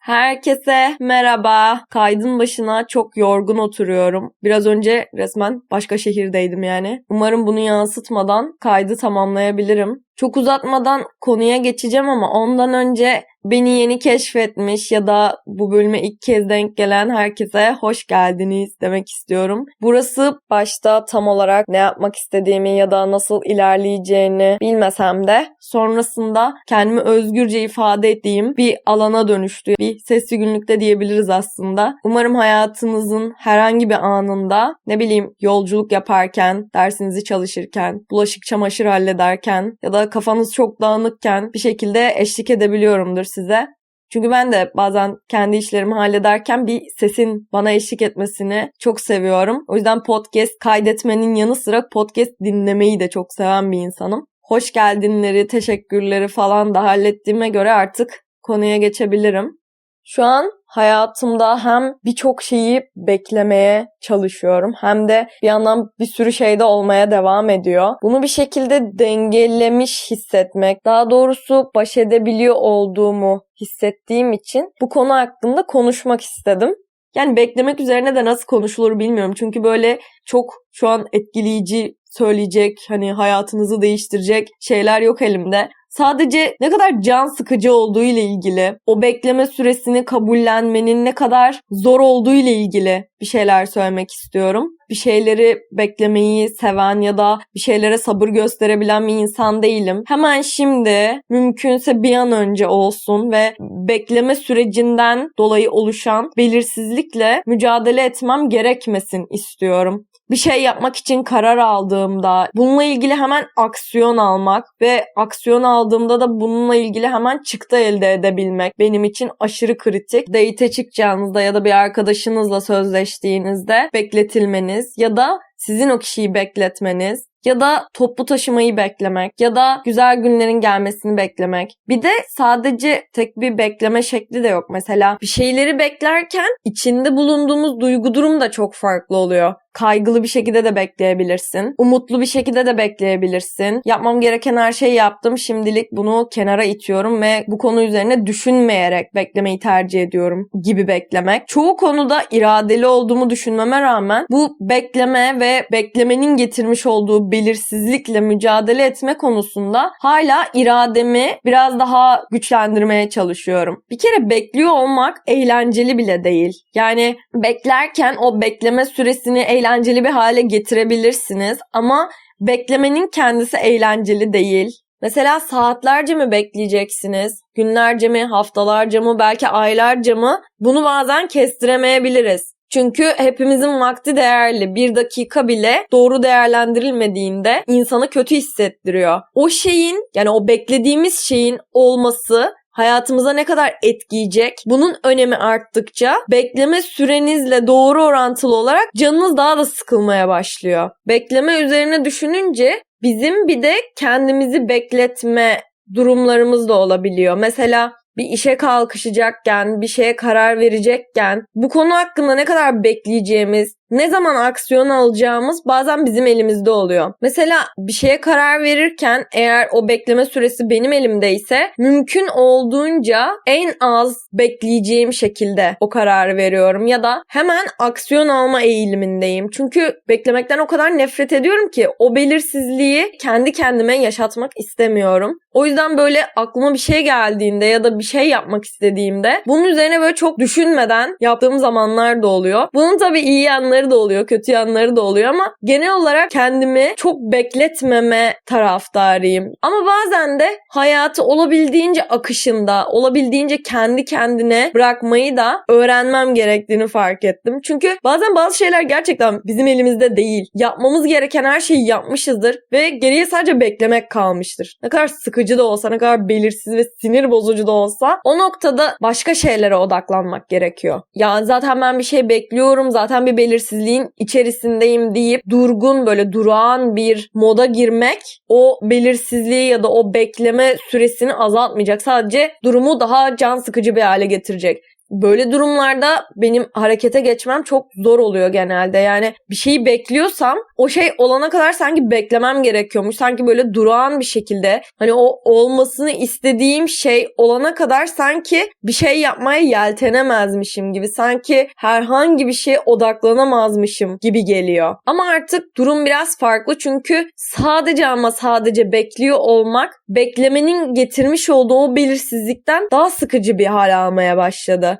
Herkese merhaba. Kaydın başına çok yorgun oturuyorum. Biraz önce resmen başka şehirdeydim yani. Umarım bunu yansıtmadan kaydı tamamlayabilirim. Çok uzatmadan konuya geçeceğim ama ondan önce beni yeni keşfetmiş ya da bu bölüme ilk kez denk gelen herkese hoş geldiniz demek istiyorum. Burası başta tam olarak ne yapmak istediğimi ya da nasıl ilerleyeceğini bilmesem de sonrasında kendimi özgürce ifade ettiğim bir alana dönüştü. Bir sesli günlükte diyebiliriz aslında. Umarım hayatınızın herhangi bir anında ne bileyim yolculuk yaparken, dersinizi çalışırken, bulaşık çamaşır hallederken ya da kafanız çok dağınıkken bir şekilde eşlik edebiliyorumdur size. Çünkü ben de bazen kendi işlerimi hallederken bir sesin bana eşlik etmesini çok seviyorum. O yüzden podcast kaydetmenin yanı sıra podcast dinlemeyi de çok seven bir insanım. Hoş geldinleri, teşekkürleri falan da hallettiğime göre artık konuya geçebilirim. Şu an hayatımda hem birçok şeyi beklemeye çalışıyorum hem de bir yandan bir sürü şeyde olmaya devam ediyor. Bunu bir şekilde dengelemiş hissetmek, daha doğrusu baş edebiliyor olduğumu hissettiğim için bu konu hakkında konuşmak istedim. Yani beklemek üzerine de nasıl konuşulur bilmiyorum. Çünkü böyle çok şu an etkileyici söyleyecek, hani hayatınızı değiştirecek şeyler yok elimde. Sadece ne kadar can sıkıcı olduğu ile ilgili, o bekleme süresini kabullenmenin ne kadar zor olduğu ile ilgili bir şeyler söylemek istiyorum. Bir şeyleri beklemeyi seven ya da bir şeylere sabır gösterebilen bir insan değilim. Hemen şimdi mümkünse bir an önce olsun ve bekleme sürecinden dolayı oluşan belirsizlikle mücadele etmem gerekmesin istiyorum bir şey yapmak için karar aldığımda bununla ilgili hemen aksiyon almak ve aksiyon aldığımda da bununla ilgili hemen çıktı elde edebilmek benim için aşırı kritik. Date çıkacağınızda ya da bir arkadaşınızla sözleştiğinizde bekletilmeniz ya da sizin o kişiyi bekletmeniz ya da toplu taşımayı beklemek ya da güzel günlerin gelmesini beklemek. Bir de sadece tek bir bekleme şekli de yok. Mesela bir şeyleri beklerken içinde bulunduğumuz duygu durum da çok farklı oluyor kaygılı bir şekilde de bekleyebilirsin. Umutlu bir şekilde de bekleyebilirsin. Yapmam gereken her şeyi yaptım. Şimdilik bunu kenara itiyorum ve bu konu üzerine düşünmeyerek beklemeyi tercih ediyorum gibi beklemek. Çoğu konuda iradeli olduğumu düşünmeme rağmen bu bekleme ve beklemenin getirmiş olduğu belirsizlikle mücadele etme konusunda hala irademi biraz daha güçlendirmeye çalışıyorum. Bir kere bekliyor olmak eğlenceli bile değil. Yani beklerken o bekleme süresini eğlenceli bir hale getirebilirsiniz ama beklemenin kendisi eğlenceli değil. Mesela saatlerce mi bekleyeceksiniz? Günlerce mi, haftalarca mı, belki aylarca mı? Bunu bazen kestiremeyebiliriz. Çünkü hepimizin vakti değerli. Bir dakika bile doğru değerlendirilmediğinde insanı kötü hissettiriyor. O şeyin yani o beklediğimiz şeyin olması hayatımıza ne kadar etkileyecek? Bunun önemi arttıkça bekleme sürenizle doğru orantılı olarak canınız daha da sıkılmaya başlıyor. Bekleme üzerine düşününce bizim bir de kendimizi bekletme durumlarımız da olabiliyor. Mesela bir işe kalkışacakken, bir şeye karar verecekken bu konu hakkında ne kadar bekleyeceğimiz, ne zaman aksiyon alacağımız bazen bizim elimizde oluyor. Mesela bir şeye karar verirken eğer o bekleme süresi benim elimdeyse mümkün olduğunca en az bekleyeceğim şekilde o kararı veriyorum ya da hemen aksiyon alma eğilimindeyim. Çünkü beklemekten o kadar nefret ediyorum ki o belirsizliği kendi kendime yaşatmak istemiyorum. O yüzden böyle aklıma bir şey geldiğinde ya da bir şey yapmak istediğimde bunun üzerine böyle çok düşünmeden yaptığım zamanlar da oluyor. Bunun tabii iyi yanları yanları da oluyor, kötü yanları da oluyor ama genel olarak kendimi çok bekletmeme taraftarıyım. Ama bazen de hayatı olabildiğince akışında, olabildiğince kendi kendine bırakmayı da öğrenmem gerektiğini fark ettim. Çünkü bazen bazı şeyler gerçekten bizim elimizde değil. Yapmamız gereken her şeyi yapmışızdır ve geriye sadece beklemek kalmıştır. Ne kadar sıkıcı da olsa, ne kadar belirsiz ve sinir bozucu da olsa o noktada başka şeylere odaklanmak gerekiyor. Ya zaten ben bir şey bekliyorum, zaten bir belirsiz belirsizliğin içerisindeyim deyip durgun böyle durağan bir moda girmek o belirsizliği ya da o bekleme süresini azaltmayacak. Sadece durumu daha can sıkıcı bir hale getirecek. Böyle durumlarda benim harekete geçmem çok zor oluyor genelde. Yani bir şeyi bekliyorsam o şey olana kadar sanki beklemem gerekiyormuş. Sanki böyle durağan bir şekilde hani o olmasını istediğim şey olana kadar sanki bir şey yapmaya yeltenemezmişim gibi. Sanki herhangi bir şeye odaklanamazmışım gibi geliyor. Ama artık durum biraz farklı çünkü sadece ama sadece bekliyor olmak beklemenin getirmiş olduğu o belirsizlikten daha sıkıcı bir hal almaya başladı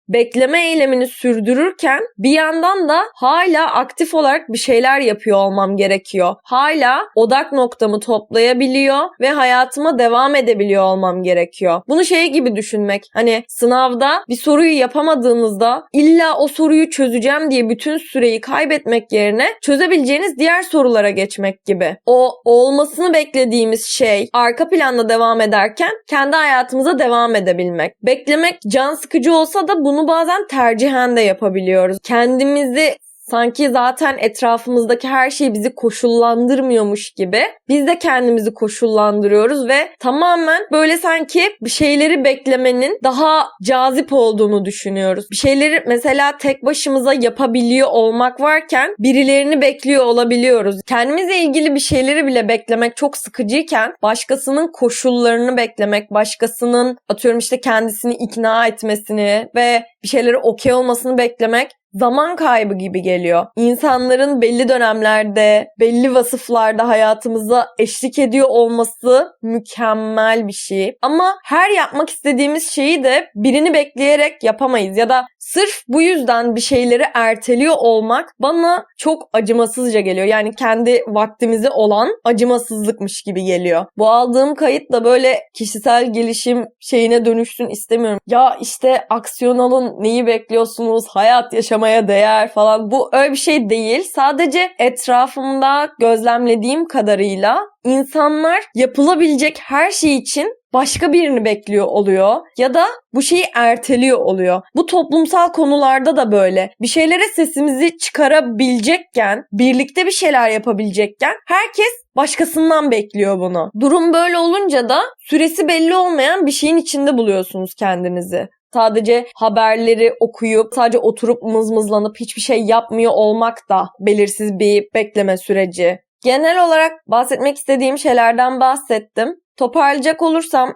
bekleme eylemini sürdürürken bir yandan da hala aktif olarak bir şeyler yapıyor olmam gerekiyor. Hala odak noktamı toplayabiliyor ve hayatıma devam edebiliyor olmam gerekiyor. Bunu şey gibi düşünmek. Hani sınavda bir soruyu yapamadığınızda illa o soruyu çözeceğim diye bütün süreyi kaybetmek yerine çözebileceğiniz diğer sorulara geçmek gibi. O olmasını beklediğimiz şey arka planda devam ederken kendi hayatımıza devam edebilmek. Beklemek can sıkıcı olsa da bunu bazen tercihen de yapabiliyoruz. Kendimizi sanki zaten etrafımızdaki her şey bizi koşullandırmıyormuş gibi biz de kendimizi koşullandırıyoruz ve tamamen böyle sanki bir şeyleri beklemenin daha cazip olduğunu düşünüyoruz. Bir şeyleri mesela tek başımıza yapabiliyor olmak varken birilerini bekliyor olabiliyoruz. Kendimizle ilgili bir şeyleri bile beklemek çok sıkıcıyken başkasının koşullarını beklemek, başkasının atıyorum işte kendisini ikna etmesini ve bir şeyleri okey olmasını beklemek zaman kaybı gibi geliyor. İnsanların belli dönemlerde, belli vasıflarda hayatımıza eşlik ediyor olması mükemmel bir şey. Ama her yapmak istediğimiz şeyi de birini bekleyerek yapamayız ya da sırf bu yüzden bir şeyleri erteliyor olmak bana çok acımasızca geliyor. Yani kendi vaktimizi olan acımasızlıkmış gibi geliyor. Bu aldığım kayıt da böyle kişisel gelişim şeyine dönüşsün istemiyorum. Ya işte aksiyon alın, neyi bekliyorsunuz, hayat yaşam yaşamaya değer falan. Bu öyle bir şey değil. Sadece etrafımda gözlemlediğim kadarıyla insanlar yapılabilecek her şey için başka birini bekliyor oluyor ya da bu şeyi erteliyor oluyor. Bu toplumsal konularda da böyle. Bir şeylere sesimizi çıkarabilecekken, birlikte bir şeyler yapabilecekken herkes başkasından bekliyor bunu. Durum böyle olunca da süresi belli olmayan bir şeyin içinde buluyorsunuz kendinizi. Sadece haberleri okuyup sadece oturup mızmızlanıp hiçbir şey yapmıyor olmak da belirsiz bir bekleme süreci. Genel olarak bahsetmek istediğim şeylerden bahsettim. Toparlayacak olursam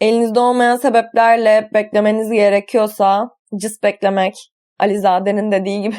elinizde olmayan sebeplerle beklemeniz gerekiyorsa cız beklemek Alizade'nin dediği gibi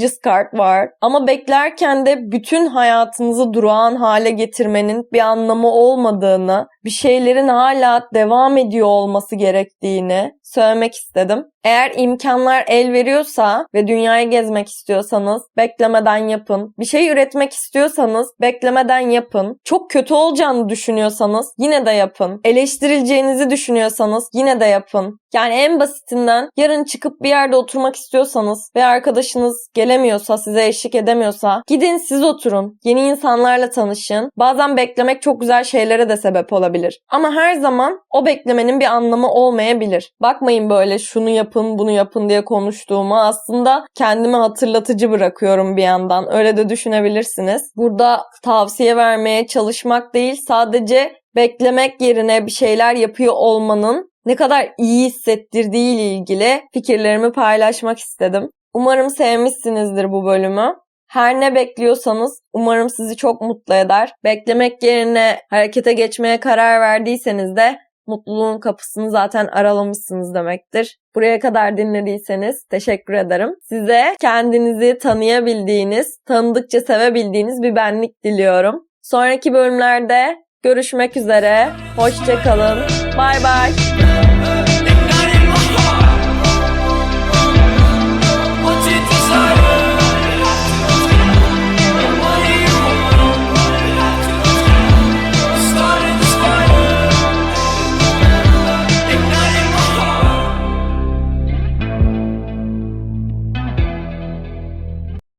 Discard var. Ama beklerken de bütün hayatınızı durağan hale getirmenin bir anlamı olmadığını, bir şeylerin hala devam ediyor olması gerektiğini söylemek istedim. Eğer imkanlar el veriyorsa ve dünyayı gezmek istiyorsanız beklemeden yapın. Bir şey üretmek istiyorsanız beklemeden yapın. Çok kötü olacağını düşünüyorsanız yine de yapın. Eleştirileceğinizi düşünüyorsanız yine de yapın. Yani en basitinden yarın çıkıp bir yerde oturmak istiyorsanız ve arkadaşınız gelemiyorsa, size eşlik edemiyorsa gidin siz oturun. Yeni insanlarla tanışın. Bazen beklemek çok güzel şeylere de sebep olabilir. Ama her zaman o beklemenin bir anlamı olmayabilir. Bakmayın böyle şunu yapın, bunu yapın diye konuştuğuma aslında kendime hatırlatıcı bırakıyorum bir yandan. Öyle de düşünebilirsiniz. Burada tavsiye vermeye çalışmak değil, sadece beklemek yerine bir şeyler yapıyor olmanın ne kadar iyi hissettirdiği ile ilgili fikirlerimi paylaşmak istedim. Umarım sevmişsinizdir bu bölümü. Her ne bekliyorsanız umarım sizi çok mutlu eder. Beklemek yerine harekete geçmeye karar verdiyseniz de mutluluğun kapısını zaten aralamışsınız demektir. Buraya kadar dinlediyseniz teşekkür ederim. Size kendinizi tanıyabildiğiniz, tanıdıkça sevebildiğiniz bir benlik diliyorum. Sonraki bölümlerde görüşmek üzere. Hoşçakalın. Bay bay.